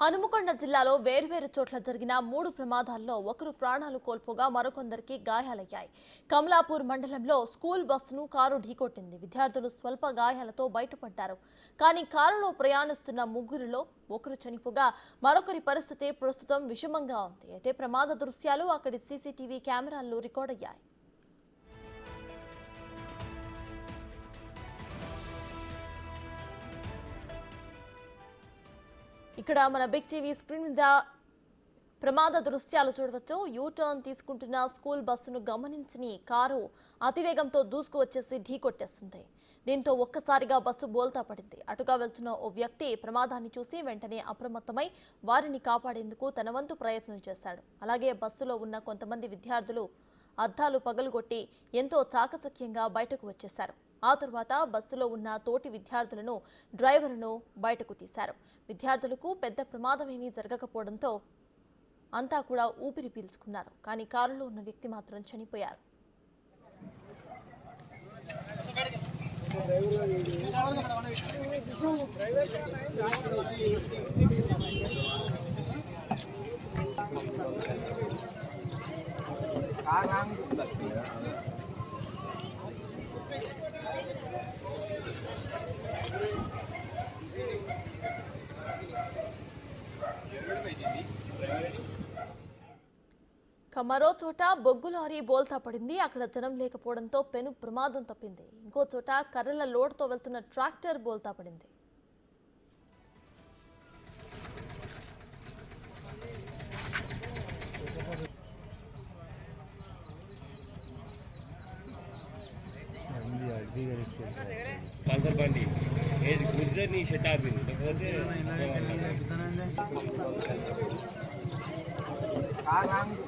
హనుమకొండ జిల్లాలో వేర్వేరు చోట్ల జరిగిన మూడు ప్రమాదాల్లో ఒకరు ప్రాణాలు కోల్పోగా మరికొందరికి గాయాలయ్యాయి. కమలాపూర్ మండలంలో స్కూల్ బస్సును కారు ఢీకొట్టింది. విద్యార్థులు స్వల్ప గాయాలతో బయటపడ్డారు. కానీ కారులో ప్రయాణిస్తున్న ముగ్గురిలో ఒకరు చనిపోగా మరొకరి పరిస్థితి ప్రస్తుతం విషమంగా ఉంది. అయితే ప్రమాద దృశ్యాలు అక్కడి సీసీటీవీ కెమెరాల్లో రికార్డయ్యాయి. ఇక్కడ మన బిగ్ టీవీ స్క్రీన్ మీద ప్రమాద దృశ్యాలు చూడవచ్చు. యూ టర్న్ తీసుకుంటున్న స్కూల్ బస్సును గమనించని కారు అతివేగంతో దూసుకు వచ్చేసి ఢీకొట్టేస్తుంది దీంతో ఒక్కసారిగా బస్సు బోల్తా పడింది. అటుగా వెళ్తున్న ఓ వ్యక్తి ప్రమాదాన్ని చూసి వెంటనే అప్రమత్తమై వారిని కాపాడేందుకు తన వంతు ప్రయత్నం చేశాడు. అలాగే బస్సులో ఉన్న కొంతమంది విద్యార్థులు అద్దాలు పగలుగొట్టి ఎంతో చాకచక్యంగా బయటకు వచ్చేశారు. ఆ తర్వాత బస్సులో ఉన్న తోటి విద్యార్థులను డ్రైవర్ను బయటకు తీశారు. విద్యార్థులకు పెద్ద ప్రమాదమేమీ జరగకపోవడంతో అంతా కూడా ఊపిరి పీల్చుకున్నారు. కానీ కారులో ఉన్న వ్యక్తి మాత్రం చనిపోయారు. ఇక మరో చోట బొగ్గు లారీ బోల్తా పడింది. అక్కడ జనం లేకపోవడంతో పెను ప్రమాదం తప్పింది. ఇంకో చోట కర్రల లోడ్తో వెళ్తున్న ట్రాక్టర్ బోల్తా పడింది. లేకపోతే